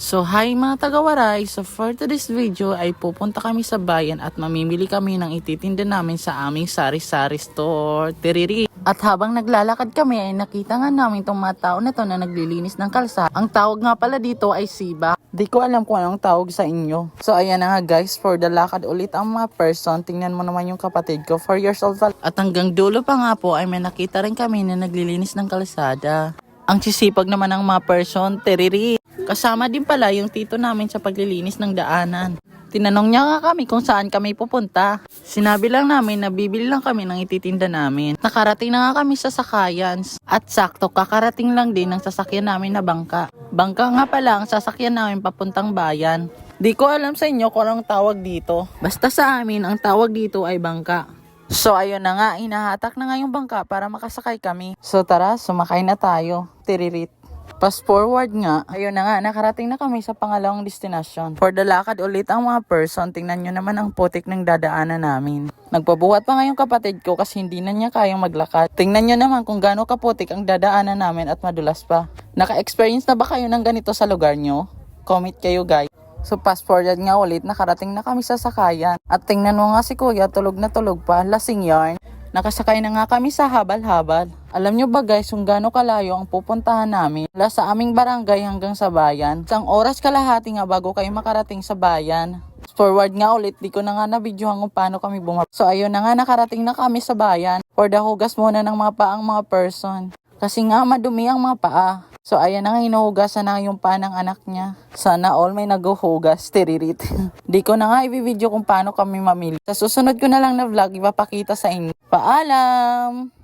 So hi mga tagawaray, so for today's video ay pupunta kami sa bayan at mamimili kami ng ititinda namin sa aming sari-sari store. Tiriri. At habang naglalakad kami ay nakita nga namin tong mga tao na to na naglilinis ng kalsa. Ang tawag nga pala dito ay Siba. Di ko alam kung anong tawag sa inyo. So ayan na nga guys, for the lakad ulit ang mga person. Tingnan mo naman yung kapatid ko, 4 years old. At hanggang dulo pa nga po ay may nakita rin kami na naglilinis ng kalsada. Ang sisipag naman ng mga person, teriri. Kasama din pala yung tito namin sa paglilinis ng daanan. Tinanong niya nga kami kung saan kami pupunta. Sinabi lang namin na bibili lang kami ng ititinda namin. Nakarating na nga kami sa sakayan. At sakto, kakarating lang din ng sasakyan namin na bangka. Bangka nga pala ang sasakyan namin papuntang bayan. Di ko alam sa inyo kung anong tawag dito. Basta sa amin, ang tawag dito ay bangka. So ayun na nga, inahatak na nga yung bangka para makasakay kami. So tara, sumakay na tayo. Tiririt. Fast forward nga, ayun na nga, nakarating na kami sa pangalawang destination. For the lakad ulit ang mga person, tingnan nyo naman ang putik ng dadaanan namin. Nagpabuhat pa nga yung kapatid ko kasi hindi na niya kayang maglakad. Tingnan nyo naman kung gaano kaputik ang dadaanan namin at madulas pa. Naka-experience na ba kayo ng ganito sa lugar nyo? Comment kayo guys. So fast forward nga ulit, nakarating na kami sa sakayan. At tingnan mo nga si kuya, tulog na tulog pa, lasing yarn. Nakasakay na nga kami sa habal-habal. Alam nyo ba guys kung gaano kalayo ang pupuntahan namin mula sa aming barangay hanggang sa bayan? Isang oras kalahati nga bago kayo makarating sa bayan. Forward nga ulit, di ko na nga na-videohan kung paano kami bumaba. So ayun na nga, nakarating na kami sa bayan. For the hugas muna ng mga paang mga person. Kasi nga madumi ang mga paa. So ayan na nga, hinuhugasan na yung paa ng anak niya. Sana all may naguhugas, tiririt. Di ko na nga i-video kung paano kami mamili. Sa susunod ko na lang na vlog, ipapakita sa inyo. Paalam!